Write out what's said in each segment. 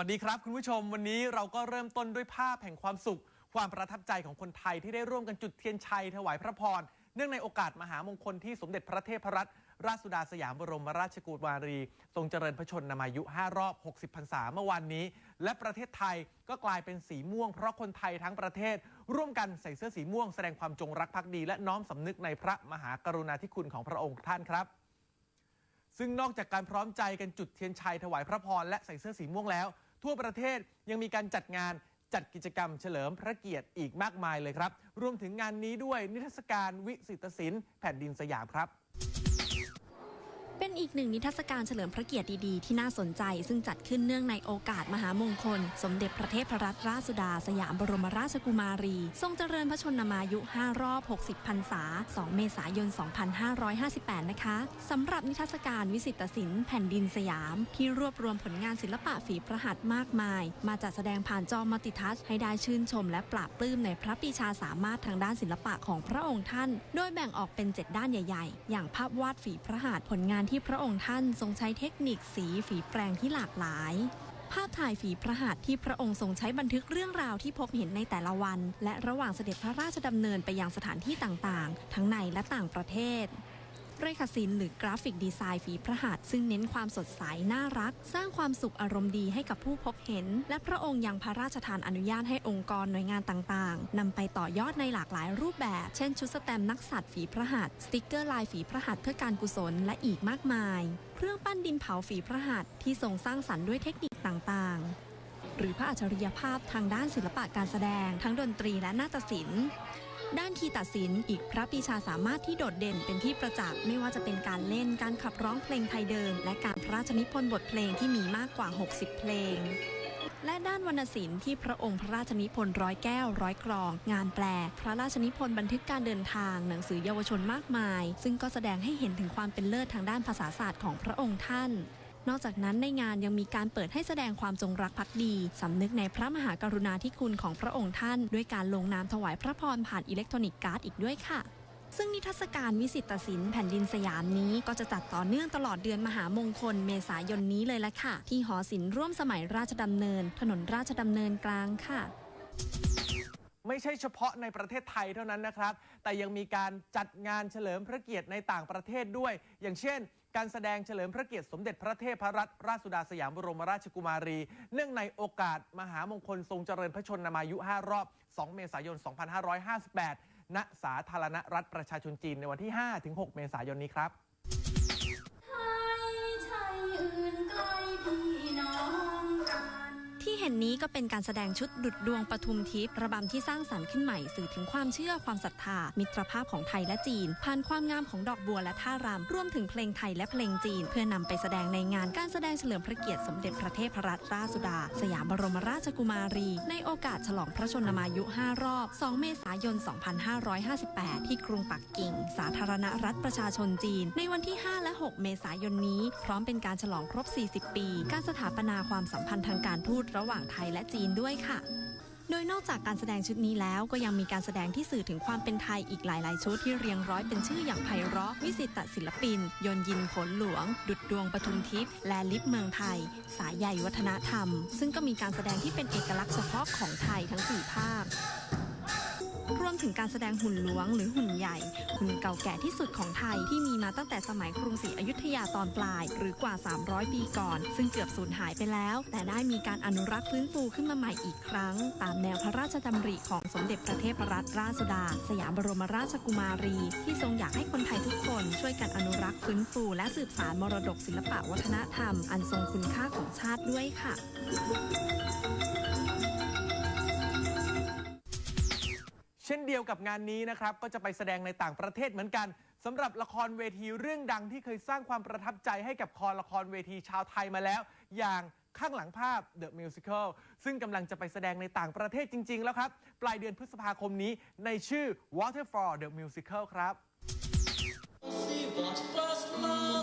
สวัสดีครับ คุณผู้ชมวันนี้เราก็เริ่มต้นด้วยภาพแห่งความสุข ความประทับใจของคนไทยที่ได้ร่วมกันจุดเทียนชัยถวายพระพร เนื่องในโอกาสมหามงคลที่สมเด็จพระเทพรัตนราชสุดาสยามบรมราชกุมารี ทรงเจริญพระชนมายุ 5 รอบ 60 พรรษาเมื่อวานนี้ และประเทศไทยก็กลายเป็นสีม่วง เพราะคนไทยทั้งประเทศ ร่วมกันใส่เสื้อสีม่วงแสดงความจงรักภักดี และน้อมสำนึกในพระมหากรุณาธิคุณของพระองค์ท่านครับซึ่งนอกจากการพร้อมใจกันจุดเทียนชัยถวายพระพรและใส่เสื้อสีม่วงแล้ว ทั่วประเทศยังมีการจัดงานจัดกิจกรรมเฉลิมพระเกียรติอีกมากมายเลยครับ รวมถึงงานนี้ด้วยนิทรรศการวิสิตศิลป์แผ่นดินสยามครับเป็นอีกหนึ่งนิทรรศการเฉลิมพระเกียรติดีๆ ที่น่าสนใจ ซึ่งจัดขึ้นเนื่องในโอกาสมหามงคล สมเด็จพระเทพรัตนราชสุดา สยามบรมราชกุมารี ทรงเจริญพระชนมายุ 5 รอบ 60 พรรษา 2 เมษายน 2558 นะคะสำหรับนิทรรศการวิสิตศิลป์แผ่นดินสยาม ที่รวบรวมผลงานศิลปะฝีพระหัตถ์มากมาย มาจัดแสดงผ่านจอมัลติทัชให้ได้ชื่นชม และปราบปลื้มในพระปีชาสามารถทางด้านศิลปะของพระองค์ท่าน โดยแบ่งออกเป็น 7 ด้านใหญ่ ๆ อย่างภาพวาดฝีพระหัตถ์ผลงานที่พระองค์ท่านทรงใช้เทคนิคสีฝีแปรงที่หลากหลาย ภาพถ่ายฝีพระหัตถ์ที่พระองค์ทรงใช้บันทึกเรื่องราวที่พบเห็นในแต่ละวัน และระหว่างเสด็จพระราชดำเนินไปยังสถานที่ต่างๆ ทั้งในและต่างประเทศ เรขศิลป์หรือกราฟิกดีไซน์ฝีพระหัตถ์ซึ่งเน้นความสดใสน่ารัก สร้างความสุขอารมณ์ดีให้กับผู้พบเห็น และพระองค์ยังพระราชทานอนุญาตให้องค์กรหน่วยงานต่างๆนำไปต่อยอดในหลากหลายรูปแบบ เช่นชุดสแตมป์นักสัตว์ฝีพระหัตถ์สติกเกอร์ลายฝีพระหัตถ์เพื่อการกุศลและอีกมากมาย เครื่องปั้นดินเผาฝีพระหัตถ์ที่ทรงสร้างสรรค์ด้วยเทคนิคต่างๆ หรือพระอัจฉริยภาพทางด้านศิลปะการแสดง ทั้งดนตรีและนาฏศิลป์ ด้านคีตศิลป์อีกพระปีชาสามารถที่โดดเด่นเป็นที่ประจักษ์ไม่ว่าจะเป็นการเล่นการขับร้องเพลงไทยเดิม และการพระราชนิพนธ์บทเพลงที่มีมากกว่า 60 เพลง และด้านวรรณศิลป์ที่พระองค์พระราชนิพนธ์ร้อยแก้วร้อยกรอง งานแปล พระราชนิพนธ์บันทึกการเดินทางหนังสือเยาวชนมากมาย ซึ่งก็แสดงให้เห็นถึงความเป็นเลิศทางด้านภาษาศาสตร์ของพระองค์ท่าน นอกจากนั้นในงานยังมีการเปิดให้แสดงความจงรักภักดีสำนึกในพระมหากรุณาธิคุณของพระองค์ท่าน ด้วยการลงนามถวายพระพรผ่านอิเล็กทรอนิกส์การ์ดอีกด้วยค่ะซึ่งนิทรรศการวิสิตศิลป์แผ่นดินสยามนี้ก็จะจัดต่อเนื่องตลอดเดือนมหามงคลเมษายนนี้เลยละค่ะ ที่หอศิลป์ร่วมสมัยราชดำเนิน ถนนราชดำเนินกลางค่ะ ไม่ใช่เฉพาะในประเทศไทยเท่านั้นนะครับ แต่ยังมีการจัดงานเฉลิมพระเกียรติในต่างประเทศด้วย อย่างเช่น การแสดงเฉลิมพระเกียรติสมเด็จพระเทพรัตนราชสุดาสยามบรมราชกุมารี เนื่องในโอกาสมหามงคลทรงเจริญพระชนมายุ 5 รอบ 2 เมษายน 2558 ณ สาธารณรัฐประชาชนจีนในวันที่ 5-6 เมษายนนี้ครับไทยไทยอื่นไกลพี่น้อง เห็นนี้ก็เป็นการแสดงชุดดุดดวงปทุมทิพย์ระบำที่สร้างสรรค์ขึ้นใหม่สื่อถึงความเชื่อความศรัทธา มิตรภาพของไทยและจีน ผ่านความงามของดอกบัวและท่ารำรวมถึงเพลงไทยและเพลงจีน เพื่อนำไปแสดงในงานการแสดงเฉลิมพระเกียรติสมเด็จพระเทพรัตนราชสุดา สยามบรมราชกุมารี ในโอกาสฉลองพระชนมายุ 5 รอบ 2 เมษายน 2558 ที่กรุงปักกิ่ง สาธารณรัฐประชาชนจีน ในวันที่ 5 และ 6 เมษายนนี้ พร้อมเป็นการฉลองครบ 40 ปี การสถาปนาความสัมพันธ์ทางการทูตระหว่างหว่างไทยและจีนด้วยค่ะ โดยนอกจากการแสดงชุดนี้แล้วก็ยังมีการแสดงที่สื่อถึงความเป็นไทยอีกหลาย ๆ ชุดที่เรียงร้อยเป็นชื่ออย่างไพเราะวิสิตศิลปิน ยนยินผลหลวง ดุดดวงปทุมทิพย์และลิบเมืองไทย สายใหญ่วัฒนธรรม ซึ่งก็มีการแสดงที่เป็นเอกลักษณ์เฉพาะของไทยทั้ง4ภาค รวมถึงการแสดงหุ่นหลวงหรือหุ่นใหญ่ หุ่นเก่าแก่ที่สุดของไทยที่มีมาตั้งแต่สมัยกรุงศรีอยุธยาตอนปลาย หรือกว่า 300 ปีก่อน ซึ่งเกือบสูญหายไปแล้ว แต่ได้มีการอนุรักษ์ฟื้นฟูขึ้นมาใหม่อีกครั้ง ตามแนวพระราชดำริของสมเด็จพระเทพรัตนราชสุดา สยามบรมราชกุมารี ที่ทรงอยากให้คนไทยทุกคนช่วยกันอนุรักษ์ฟื้นฟู และสืบสานมรดกศิลปะวัฒนธรรม อันทรงคุณค่าของชาติด้วยค่ะ ช่นเดียวกับงานนี้นะครับ ก็จะไปแสดงในต่างประเทศเหมือนกันสำหรับละครเวทีเรื่องดังที่เคยสร้างความประทับใจให้กับคอละครเวทีชาวไทยมาแล้ว อย่างข้างหลังภาพ The Musical ซึ่งกำลังจะไปแสดงในต่างประเทศจริง ๆ แล้วครับ ปลายเดือนพฤษภาคมนี้ในชื่อ Waterfall The Musical ครับ See what first love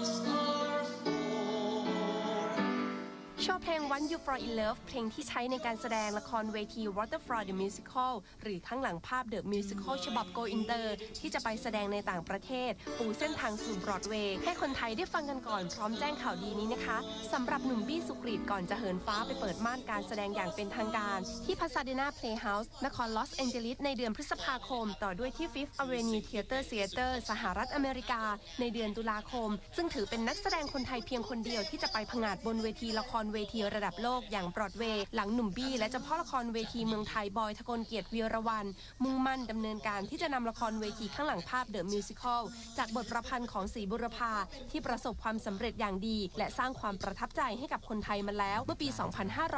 ชว์เพเพลง One You For In Love เพลงที่ใช้ในการแสดงละครเวที Waterfront The Musical หรือข้างหลังภาพ The Musical ฉบับ Go Inter ที่จะไปแสดงในต่างประเทศ ปูเส้นทางสู่บรอดเวย์ให้คนไทยได้ฟังกันก่อนพร้อมแจ้งข่าวดีนี้นะคะสำหรับหนุ่มบี้สุกรีตก่อนจะเหินฟ้าไปเปิดม่านการแสดงอย่างเป็นทางการ ที่ Pasadena Playhouse นครลอสแองเจลิสในเดือนพฤษภาคม ต่อด้วยที่ Fifth Avenue Theater Theater สหรัฐอเมริกา ในเดือนตุลาคม ซึ่งถือเป็นนักแสดงคนไทยเพียงคนเดียวที่จะไปผงาดบนเวทีละครเวเวทีระดับโลกอย่างบรอดเวย์หลังหนุ่มบี้และเจ้าพ่อละครเวทีเมืองไทยบอยทะกลเกียรติวีรวันมุ่งมั่นดำเนินการที่จะนำละครเวทีข้างหลังภาพเดอะมิวสิคลจากบทประพันธ์ของศรีบุรพาที่ประสบความสำเร็จอย่างดี และสร้างความประทับใจให้กับคนไทยมาแล้วเมื่อปี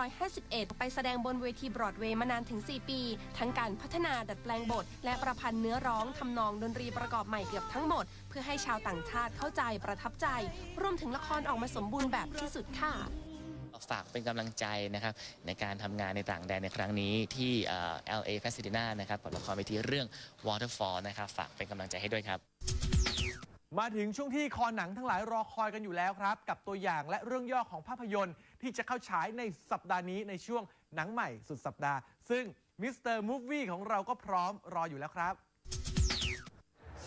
2551 ไปแสดงบนเวทีบรอดเวย์มานานถึง 4 ปี ทั้งการพัฒนาดัดแปลงบท และประพันธ์เนื้อร้องทำนองดนตรีประกอบใหม่เกือบทั้งหมด เพื่อให้ชาวต่างชาติเข้าใจประทับใจ รวมถึงละครออกมาสมบูรณ์แบบที่สุดค่ะ ฝากเป็นกำลังใจนะครับในการทำงานในต่างแดนในครั้งนี้ที่เอ่อ LA Pasadena นะครับกับละครเวทีเรื่อง Waterfall นะครับฝากเป็นกำลังใจให้ด้วยครับ มาถึงช่วงที่คอหนังทั้งหลายรอคอยกันอยู่แล้วครับ กับตัวอย่างและเรื่องย่อของภาพยนตร์ ที่จะเข้าฉายในสัปดาห์นี้ในช่วงหนังใหม่สุดสัปดาห์ ซึ่งมิสเตอร์มูฟวี่ของเราก็พร้อมรออยู่แล้วครับ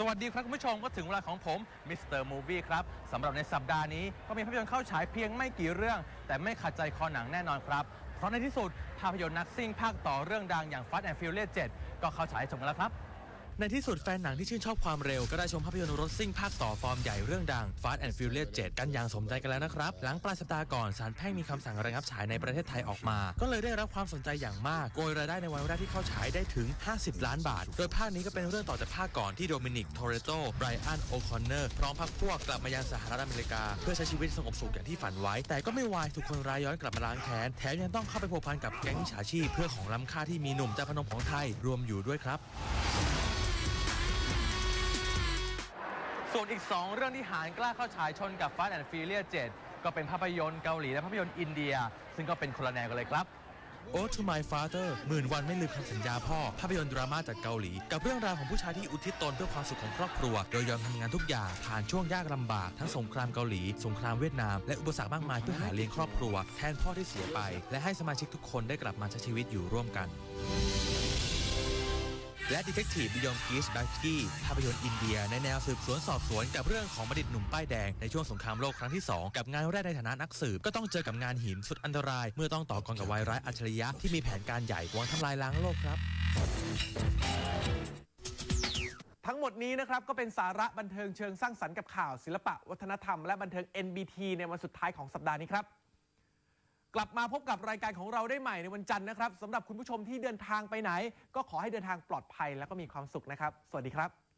วัสดีครับคุณผู้ชมก็ถึงเวลาของผมมิสเตอร์มูฟวี่ครับสำหรับในสัปดาห์นี้ก็มีภาพยนตร์เข้าฉายเพียงไม่กี่เรื่อง แต่ไม่ขัดใจคอหนังแน่นอนครับ เพราะในที่สุดภาพยนตร์นักซิ่งภาคต่อเรื่องดังอย่าง Fast and Furious 7 ก็เข้าฉายชมกันแล้วครับ ในที่สุดแฟนหนังที่ชื่นชอบความเร็ว ก็ได้ชมภาพยนตร์รถซิ่งภาคต่อฟอร์มใหญ่เรื่องดัง Fast and Furious 7 กันอย่างสมใจกันแล้วนะครับ หลังปลายสัปดาห์ก่อนศาลแพ่งมีคำสั่งระงับฉายในประเทศไทยออกมา ก็เลยได้รับความสนใจอย่างมากโกยรายได้ในวันแรกที่เข้าฉายได้ถึง 50 ล้านบาท โดยภาคนี้ก็เป็นเรื่องต่อจากภาคก่อนที่โดมินิกโทเรโตไบรอันโอคอนเนอร์พร้อมพรรคพวกกลับมายังสหรัฐอเมริกา เพื่อใช้ชีวิตสงบสุขอย่างที่ฝันไว้ แต่ก็ไม่วายถูกคนร้ายย้อนกลับมาล้างแค้นแถมยังต้องเข้าไปพัวพันกับแก๊งมิจฉาชีพเพื่อของล้ำค่าที่มีหนุ่มจาพนมของไทยรวมอยู่ด้วยครับ ส่วนอีก 2 เรื่องที่หารกล้าเข้าฉายชนกับ Fast and Furious 7 ก็เป็นภาพยนตร์เกาหลีและภาพยนตร์อินเดีย ซึ่งก็เป็นคนละแนวกันเลยครับโอ้ to my father หมื่นวันไม่ลืมคำสัญญาพ่อ ภาพยนตร์ดราม่าจากเกาหลี กับเรื่องราวของผู้ชายที่อุทิศตนเพื่อความสุขของครอบครัว โดยยอมทำงานทุกอย่างผ่านช่วงยากลำบาก ทั้งสงครามเกาหลี สงครามเวียดนาม และอุปสรรคมากมายเพื่อหาเลี้ยงครอบครัว แทนพ่อที่เสียไป และให้สมาชิกทุกคนได้กลับมาใช้ชีวิตอยู่ร่วมกัน และดีเทคทีฟบิยองกีชบักกี้ภาพยนตร์อินเดีย ในแนวสืบสวนสอบสวนกับเรื่องของบัณฑิตหนุ่มป้ายแดงในช่วงสงครามโลกครั้งที่ 2 กับงานแรกในฐานะนักสืบ ก็ต้องเจอกับงานหินสุดอันตราย เมื่อต้องต่อกรกับวายร้ายอัจฉริยะที่มีแผนการใหญ่หวังทำลายล้างโลกครับ ทั้งหมดนี้นะครับก็เป็นสาระบันเทิงเชิงสร้างสรรค์กับข่าวศิลปะ วัฒนธรรมและบันเทิง NBT ในวันสุดท้ายของสัปดาห์นี้ครับ กลับมาพบกับรายการของเราได้ใหม่ในวันจันทร์นะครับสำหรับคุณผู้ชมที่เดินทางไปไหน ก็ขอให้เดินทางปลอดภัยแล้วก็มีความสุขนะครับ สวัสดีครับ